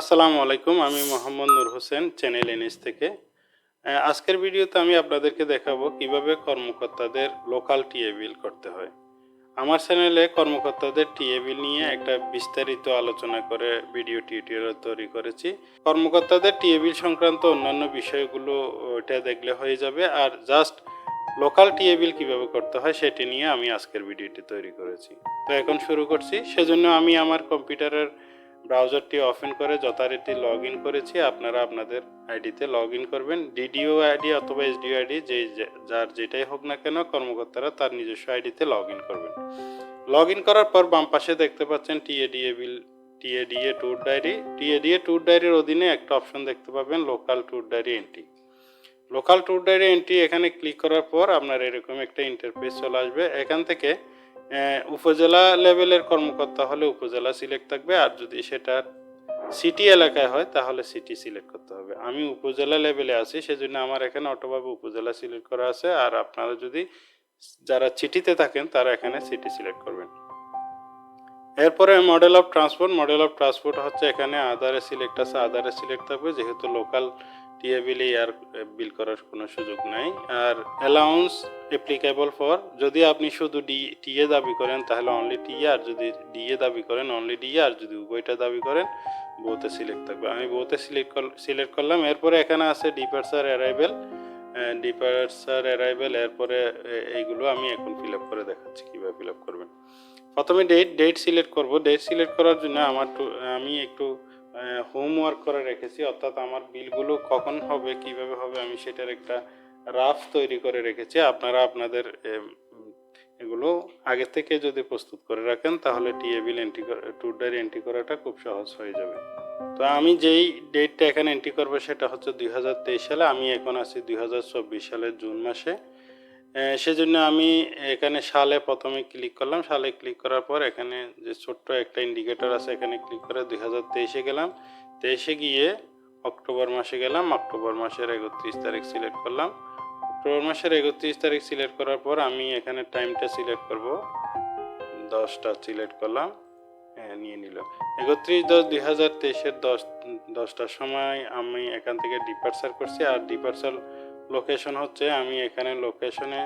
আসসালামু আলাইকুম, আমি মোহাম্মদ নূর হোসেন, চ্যানেল এনএস থেকে। আজকের ভিডিওতে আমি আপনাদেরকে দেখাবো কীভাবে কর্মকর্তাদের লোকাল টিএ বিল করতে হয়। আমার চ্যানেলে কর্মকর্তাদের টিএ বিল নিয়ে একটা বিস্তারিত আলোচনা করে, ভিডিও টিউটোরিয়াল তৈরি করেছি। কর্মকর্তাদের টিএ বিল সংক্রান্ত অন্যান্য বিষয়গুলো ওইটা দেখলে হয়ে যাবে। আর জাস্ট লোকাল টিএ বিল কীভাবে করতে হয় সেটি নিয়ে আমি আজকের ভিডিওটি তৈরি করেছি। তো এখন শুরু করছি। সেজন্য আমি আমার কম্পিউটারের ব্রাউজারটি ওপেন করে, যথারীতি লগ ইন করেছি। আপনারা আপনাদের আইডিতে লগ ইন করবেন। ডিডিও আইডি অথবা এসডিও আইডি যে, যার যেটাই হোক না কেন, কর্মকর্তারা তার নিজস্ব আইডিতে লগ ইন করবেন। লগ ইন করার পর বাম পাশে দেখতে পাচ্ছেন TADA bill TADA tour diary TADA tour ডায়েরির অধীনে একটা অপশন দেখতে পাবেন local tour diary entry local tour diary entry এখানে ক্লিক করার পর আপনার এরকম একটা ইন্টারফেস চলে আসবে। এখান থেকে উপজেলা লেভেলের কর্মকর্তা হলে উপজেলা সিলেক্ট থাকবে, আর যদি সেটা সিটি এলাকায় হয়, তাহলে সিটি সিলেক্ট করতে হবে। আমি উপজেলা লেভেলে আছি, সেজন্য আমার এখানে অটোভাবে উপজেলা সিলেক্ট করা আছে, আর আপনারা যদি যারা সিটিতে থাকেন, তারা এখানে সিটি সিলেক্ট করবেন। এরপরে model of transport model of transport হচ্ছে এখানে আধারে সিলেক্ট আছে, আধারে সিলেক্ট থাকবে, যেহেতু লোকাল টিএ বিলে আর বিল করার কোনো সুযোগ নাই। আর অ্যালাউন্স অ্যাপ্লিকেবল ফর যদি আপনি শুধু ডি টিএ দাবি করেন, তাহলে অনলি টিএ আর যদি ডিএ দাবি করেন অনলি ডিএ, আর যদি উভয়টা দাবি করেন বোতে সিলেক্ট থাকবে। আমি বোতে সিলেক্ট সিলেক্ট করলাম, এরপরে এখানে আছে ডিপার্সার অ্যারাইভেল ডিপার্সার অ্যারাইভেল এরপরে এইগুলো আমি এখন ফিল আপ করে দেখাচ্ছি, কীভাবে ফিল আপ করবেন। প্রথমে ডেট ডেট সিলেক্ট করব। ডেট সিলেক্ট করার জন্য আমার আমি একটু হোমওয়ার্ক করে রেখেছি, অর্থাৎ আমার বিলগুলো কখন হবে, কীভাবে হবে, আমি সেটার একটা রাফ তৈরি করে রেখেছি। আপনারা আপনাদের এগুলো আগে থেকে যদি প্রস্তুত করে রাখেন, তাহলে TA bill entry tour diary entry করাটা খুব সহজ হয়ে যাবে। তো আমি যেই ডেটটা এখানে এন্ট্রি করব, সেটা হচ্ছে দুই হাজার তেইশ সালে, আমি এখন আছি দুই হাজার চব্বিশ সালের জুন মাসে। সেজন্য আমি এখানে সালে প্রথমে ক্লিক করলাম। সালে ক্লিক করার পর এখানে যে ছোট্ট একটা ইন্ডিকেটর আছে এখানে ক্লিক করে দুই হাজার তেইশে গেলাম। তেইশে গিয়ে অক্টোবর মাসে গেলাম। অক্টোবর মাসের একত্রিশ তারিখ সিলেক্ট করলাম। অক্টোবর মাসের একত্রিশ তারিখ সিলেক্ট করার পর আমি এখানে টাইমটা সিলেক্ট করব। দশটা সিলেক্ট করলাম। হ্যাঁ, নিয়ে নিল। একত্রিশ দশ দুই হাজার তেইশের দশ দশটার সময় আমি এখান থেকে ডিপার্চার করছি। আর ডিপার্চার লোকেশন হচ্ছে আমি এখানে লোকেশনে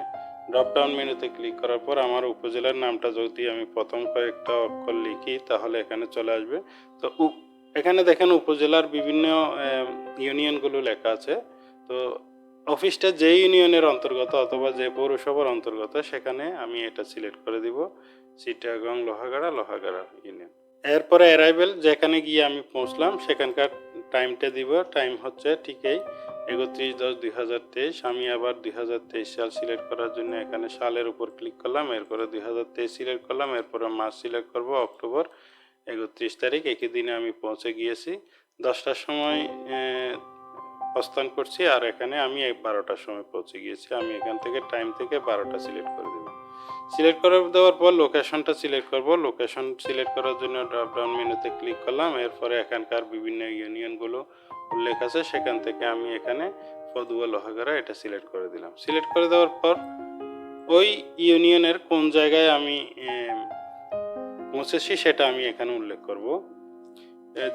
ড্রপ ডাউন মেনুতে ক্লিক করার পর আমার উপজেলার নামটা যদি আমি প্রথম কয়েকটা অক্ষর লিখি, তাহলে এখানে চলে আসবে। তো এখানে দেখেন উপজেলার বিভিন্ন ইউনিয়নগুলো লেখা আছে। তো অফিসটা যে ইউনিয়নের অন্তর্গত অথবা যে পৌরসভার অন্তর্গত, সেখানে আমি এটা সিলেক্ট করে দিব। চিটাগং লোহাগাড়া লোহাগাড়া ইউনিয়ন এরপরে অ্যারাইভেল যেখানে গিয়ে আমি পৌঁছলাম, সেখানকার টাইমটা দিব। টাইম হচ্ছে ঠিকই একত্রিশ দশ দুই হাজার তেইশ। আমি আবার দুই হাজার তেইশ সাল সিলেক্ট করার জন্য এখানে সালের উপর ক্লিক করলাম। এরপরে দুই হাজার তেইশ সিলেক্ট করলাম। এরপরে মাস সিলেক্ট করব অক্টোবর একত্রিশ তারিখ। একই দিনে আমি পৌঁছে গিয়েছি। দশটার সময় প্রস্থান করছি। আর এখানে আমি বারোটার সময় পৌঁছে গিয়েছি। আমি এখান থেকে টাইম থেকে বারোটা সিলেক্ট করে দেবো। সিলেক্ট করে দেওয়ার পর লোকেশনটা সিলেক্ট করব। লোকেশন সিলেক্ট করার জন্য ড্রপ ডাউন মেনুতে ক্লিক করলাম। এরপরে এখানকার বিভিন্ন ইউনিয়নগুলো উল্লেখ আছে। সেখান থেকে আমি এখানে ফদুয়া লোহাগাড়া এটা সিলেক্ট করে দিলাম। সিলেক্ট করে দেওয়ার পর ওই ইউনিয়নের কোন জায়গায় আমি পৌঁছেছি সেটা আমি এখানে উল্লেখ করব।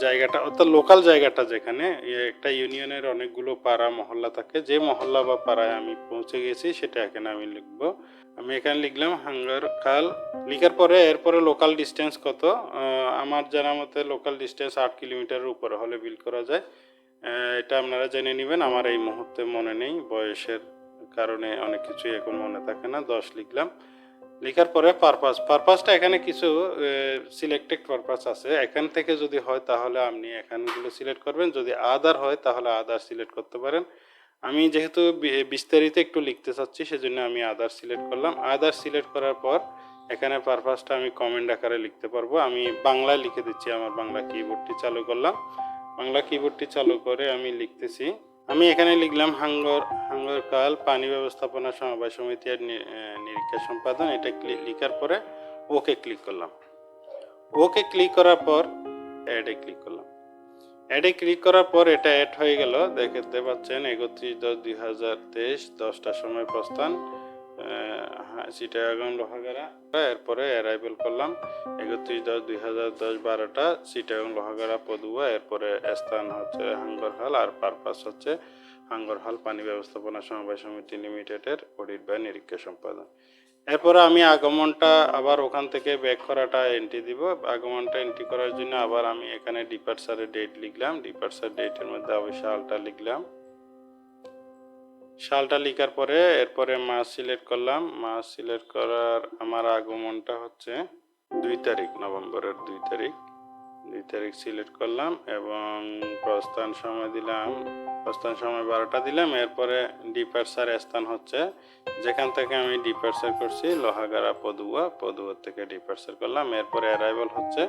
জায়গাটা, অর্থাৎ লোকাল জায়গাটা যেখানে একটা ইউনিয়নের অনেকগুলো পাড়া, মহল্লা থাকে। যে মহল্লা বা পাড়ায় আমি পৌঁছে গেছি, সেটা এখানে আমি লিখব। আমি এখানে লিখলাম, হাঙ্গার কাল লিখার পরে, এরপরে লোকাল ডিস্টেন্স কত? আমার জানা মতে লোকাল ডিস্টেন্স আট কিলোমিটারের উপরে হলে বিল করা যায়। এটা আপনারা জেনে নেবেন। আমার এই মুহূর্তে মনে নেই, বয়সের কারণে অনেক কিছুই এখন মনে থাকে না। দশ লিখলাম। লেখার পরে পারপাস পারপাসটা এখানে কিছু সিলেক্টেড পারপাস আছে। এখান থেকে যদি হয় তাহলে আপনি এখানগুলো সিলেক্ট করবেন। যদি আদার হয় তাহলে আদার সিলেক্ট করতে পারেন। আমি যেহেতু বিস্তারিত একটু লিখতে চাচ্ছি, সেজন্য আমি আদার সিলেক্ট করলাম। আদার সিলেক্ট করার পর এখানে পারপাসটা আমি কমেন্ট আকারে লিখতে পারব। আমি বাংলায় লিখে দিচ্ছি, আমার বাংলা কিবোর্ডটি চালু করলাম। বাংলা কিবোর্ডটি চালু করে আমি লিখতেছি। আমি এখানে লিখলাম হাঙ্গর হাঙ্গর কাল পানি ব্যবস্থাপনা সমবায় সমিতি আর নিরীক্ষা সম্পাদন। এটা লিখার পরে ওকে ক্লিক করলাম। ওকে ক্লিক করার পর অ্যাডে ক্লিক করলাম। অ্যাডে ক্লিক করার পর এটা অ্যাড হয়ে গেল। দেখতে পাচ্ছেন একত্রিশ দশ দুই হাজার তেইশ, দশটার সময় প্রস্থান। চিটাগাং লোহাগাড়া এরপরে অ্যারাইভেল করলাম একত্রিশ দশ দুই হাজার দশ বারোটা চিটাগাং লোহাগাড়া পদুয়া। এরপরে স্থান হচ্ছে হাঙ্গরহাল আর পারপাস হচ্ছে হাঙ্গরহাল পানি ব্যবস্থাপনা সমবায় সমিতি লিমিটেডের অডিট বা নিরীক্ষা সম্পাদন। এরপরে আমি আগমনটা আবার ওখান থেকে ব্যাক করাটা এন্ট্রি দিব। আগমনটা এন্ট্রি করার জন্য আবার আমি এখানে ডিপার্সারের ডেট লিখলাম। ডিপার্সার ডেটের মধ্যে অবশ্যই সালটা লিখলাম। সালটা লিখার পরে এরপরে মাস সিলেক্ট করলাম। মাস সিলেক্ট করার আমার আগমনটা হচ্ছে দুই তারিখ, নভেম্বরের দুই তারিখ। দুই তারিখ সিলেক্ট করলাম এবং প্রস্থান সময় দিলাম, প্রস্থান সময় বারোটা দিলাম। এরপরে ডিপার্সার স্থান হচ্ছে, যেখান থেকে আমি ডিপার্সার করছি, লোহাগাড়া, পদুয়া। পদুয়ার থেকে ডিপার্সার করলাম। এরপরে অ্যারাইভেল হচ্ছে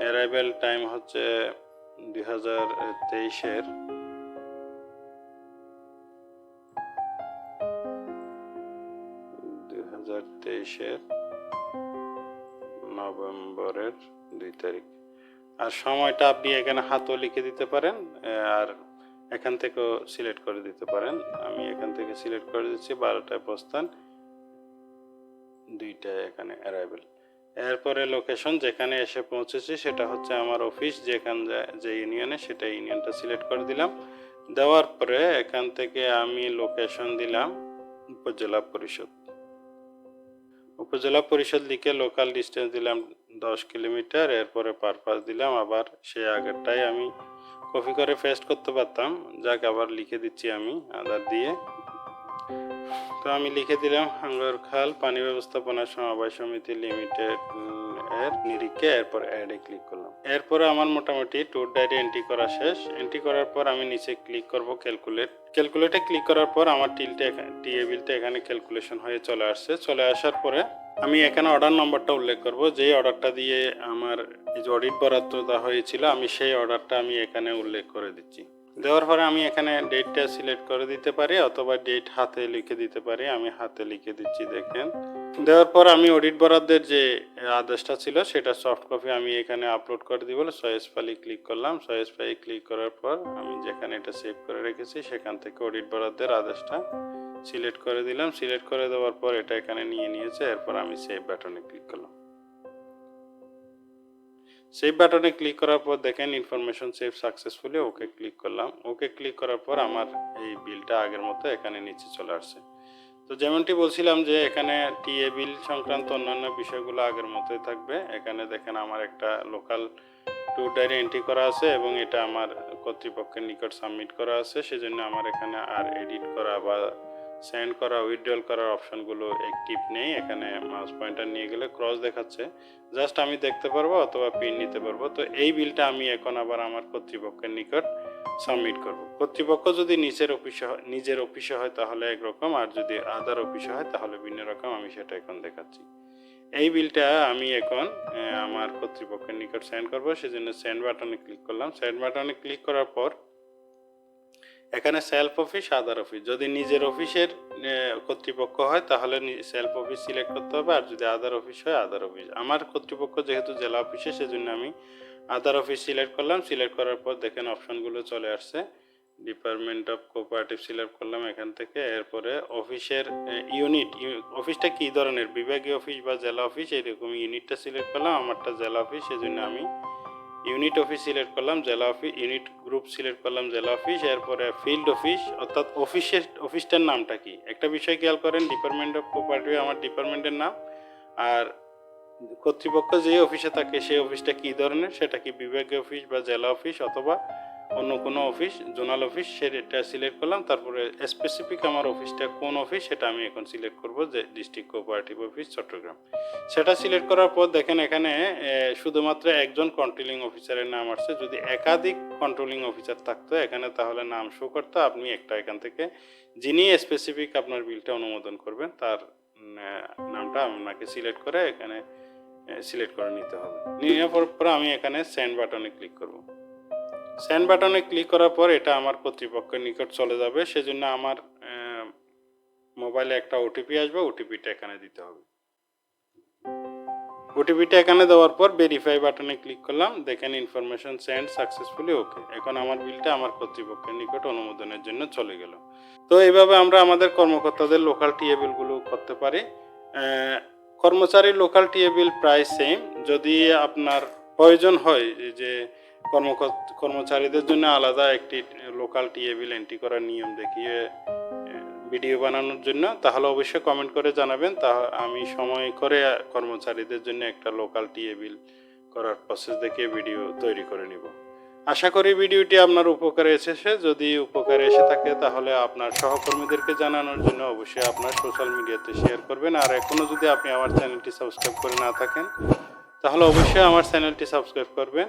অ্যারাইভেল টাইম হচ্ছে দুই হাজার তেইশের তেইশের নভেম্বরের দুই তারিখ। আর সময়টা আপনি এখানে হাতও লিখে দিতে পারেন আর এখান থেকেও সিলেক্ট করে দিতে পারেন। আমি এখান থেকে সিলেক্ট করে দিচ্ছি, বারোটায় প্রস্থান, দুইটায় এখানে অ্যারাইভেল এরপরে লোকেশন যেখানে এসে পৌঁছেছি, সেটা হচ্ছে আমার অফিস যেখান যা- যে ইউনিয়নে সেটা ইউনিয়নটা সিলেক্ট করে দিলাম। দেওয়ার পরে এখান থেকে আমি লোকেশন দিলাম উপজেলা পরিষদ। উপজেলা পরিষদ লিখে লোকাল ডিস্টেন্স দিলাম দশ কিলোমিটার, এরপরে পারপাস দিলাম, আবার সে আগেরটাই আমি কপি করে ফেস্ট করতে পারতাম। যাকে, আবার লিখে দিচ্ছি আমি, আদার দিয়ে। তো আমি লিখে দিলাম হাঙ্গরখাল পানি ব্যবস্থাপনা সমবায় সমিতি লিমিটেড এর নিরিখে এরপর অ্যাডে ক্লিক করলাম। এরপরে আমার মোটামুটি ট্যুর ডায়েরি এন্ট্রি করা শেষ। এন্ট্রি করার পর আমি নিচে ক্লিক করব ক্যালকুলেট ক্যালকুলেটে ক্লিক করার পর আমার টিলটা এখানে টিএ বিলটা এখানে ক্যালকুলেশন হয়ে চলে আসছে। চলে আসার পরে আমি এখানে অর্ডার নম্বরটা উল্লেখ করব। যেই অর্ডারটা দিয়ে আমার যে অডিট বরাদ্দ দেওয়া হয়েছিল, আমি সেই অর্ডারটা আমি এখানে উল্লেখ করে দিচ্ছি। দেওয়ার পরে আমি এখানে ডেটটা সিলেক্ট করে দিতে পারি, অথবা ডেট হাতে লিখে দিতে পারি। আমি হাতে লিখে দিচ্ছি, দেখেন। দেওয়ার পর আমি অডিট বরাদ্দের যে আদেশটা ছিল, সেটা সফট কপি আমি এখানে আপলোড করে দিব সয়েস ফাইলে ক্লিক করলাম। সয়েস ফাইলে ক্লিক করার পর আমি যেখানে এটা সেভ করে রেখেছি, সেখান থেকে অডিট বরাদ্দের আদেশটা সিলেক্ট করে দিলাম। সিলেক্ট করে দেওয়ার পর এটা এখানে নিয়ে নিয়েছে। এরপর আমি সেভ বাটনে ক্লিক করলাম। সেভ বাটনে ক্লিক করার পর দেখেন information save successfully okay click করলাম। ওকে ক্লিক করার পর আমার এই বিলটা আগের মতো এখানে নিচে চলে আসছে। তো যেমনটি বলছিলাম যে এখানে টিএ বিল সংক্রান্ত অন্যান্য বিষয়গুলো আগের মতোই থাকবে। এখানে দেখেন আমার একটা লোকাল ট্যুর ডায়েরি এন্ট্রি করা আছে এবং এটা আমার কর্তৃপক্ষের নিকট সাবমিট করা আছে। সেজন্য আমার এখানে আর এডিট করা বা সেন্ড করা উইথড্রল করার অপশনগুলো অ্যাক্টিভ নেই। এখানে মাউস পয়েন্টার নিয়ে গেলে ক্রস দেখাচ্ছে। জাস্ট আমি দেখতে পারব অথবা পিন নিতে পারব। তো এই বিলটা আমি এখন আবার আমার কর্তৃপক্ষের নিকট সাবমিট করব। কর্তৃপক্ষ যদি নিচের অফিসে নিজের অফিসে হয় তাহলে একরকম, আর যদি আদার অফিসে হয় তাহলে ভিন্ন রকম। আমি সেটা এখন দেখাচ্ছি। এই বিলটা আমি এখন আমার কর্তৃপক্ষের নিকট সেন্ড করব। সেজন্য সেন্ড বাটনে ক্লিক করলাম। সেন্ড বাটনে ক্লিক করার পর এখানে সেলফ অফিস আদার অফিস যদি নিজের অফিসের কর্তৃপক্ষ হয়, তাহলে সেলফ অফিস সিলেক্ট করতে হবে। আর যদি আদার অফিস হয় আদার অফিস আমার কর্তৃপক্ষ যেহেতু জেলা অফিসে সেজন্য আমি আদার অফিস সিলেক্ট করলাম। সিলেক্ট করার পর দেখেন অপশনগুলো চলে আসছে। ডিপার্টমেন্ট অফ কোঅপারেটিভ সিলেক্ট করলাম এখান থেকে। এরপরে অফিসের ইউনিট অফিসটা কী ধরনের? বিভাগীয় অফিস বা জেলা অফিস এরকম ইউনিটটা সিলেক্ট করলাম। আমারটা জেলা অফিস সেজন্য আমি ইউনিট অফিস সিলেক্ট করলাম, জেলা অফিস, ইউনিট গ্রুপ সিলেক্ট করলাম, জেলা অফিস, এরপরে ফিল্ড অফিস, অর্থাৎ অফিসের, অফিসটার নামটা কি? একটা বিষয় খেয়াল করেন, ডিপার্টমেন্ট অফ প্রপার্টি আমার ডিপার্টমেন্টের নাম, আর কর্তৃপক্ষ যে অফিসে থাকে, সেই অফিসটা কী ধরনের? সেটা কি বিভাগীয় অফিস বা জেলা অফিস অথবা অন্য কোনো অফিস, জোনাল অফিস, সেটা সিলেক্ট করলাম। তারপরে স্পেসিফিক আমার অফিসটা কোন অফিস, সেটা আমি এখন সিলেক্ট করব যে ডিস্ট্রিক্ট কোঅপারেটিভ অফিস চট্টগ্রাম। সেটা সিলেক্ট করার পর দেখেন এখানে শুধুমাত্র একজন কন্ট্রোলিং অফিসারের নাম আসছে। যদি একাধিক কন্ট্রোলিং অফিসার থাকতো, এখানে তাহলে নাম শো করতো। আপনি একটা এখান থেকে, যিনি স্পেসিফিক আপনার বিলটা অনুমোদন করবেন, তার নামটা আপনাকে সিলেক্ট করে এখানে সিলেক্ট করে নিতে হবে। নিয়ে পর- আমি এখানে সেন্ড বাটনে ক্লিক করব। সেন্ড বাটনে ক্লিক করার পর এটা আমার কর্তৃপক্ষের নিকট চলে যাবে। সেজন্য আমার মোবাইলে একটা ওটিপি আসবে। ওটিপিটা এখানে দিতে হবে। ওটিপিটা এখানে দেওয়ার পর ভেরিফাই বাটনে ক্লিক করলাম। দেখেন ইনফরমেশন সেন্ড সাকসেসফুলি ওকে এখন আমার বিলটা আমার কর্তৃপক্ষের নিকট অনুমোদনের জন্য চলে গেল। তো এইভাবে আমরা আমাদের কর্মকর্তাদের লোকাল টিএ বিলগুলো করতে পারি। কর্মচারীর লোকাল টিএ বিল প্রায় সেম যদি আপনার প্রয়োজন হয় যে কর্মচারীদের জন্য আলাদা একটি লোকাল টিএ বিল এন্ট্রি করার নিয়ম দেখিয়ে ভিডিও বানানোর জন্য। তাহলে অবশ্যই কমেন্ট করে জানাবেন। তা আমি সময় করে কর্মচারীদের জন্য একটা লোকাল টিএ বিল করার প্রসেস দেখিয়ে ভিডিও তৈরি করে নিব। আশা করি ভিডিওটি আপনার উপকারে এসেছে। যদি উপকারে এসে থাকে, তাহলে আপনার সহকর্মীদেরকে জানানোর জন্য অবশ্যই আপনার সোশ্যাল মিডিয়াতে শেয়ার করবেন। আর এখনও যদি আপনি আমার চ্যানেলটি সাবস্ক্রাইব করে না থাকেন, তাহলে অবশ্যই আমার চ্যানেলটি সাবস্ক্রাইব করবেন।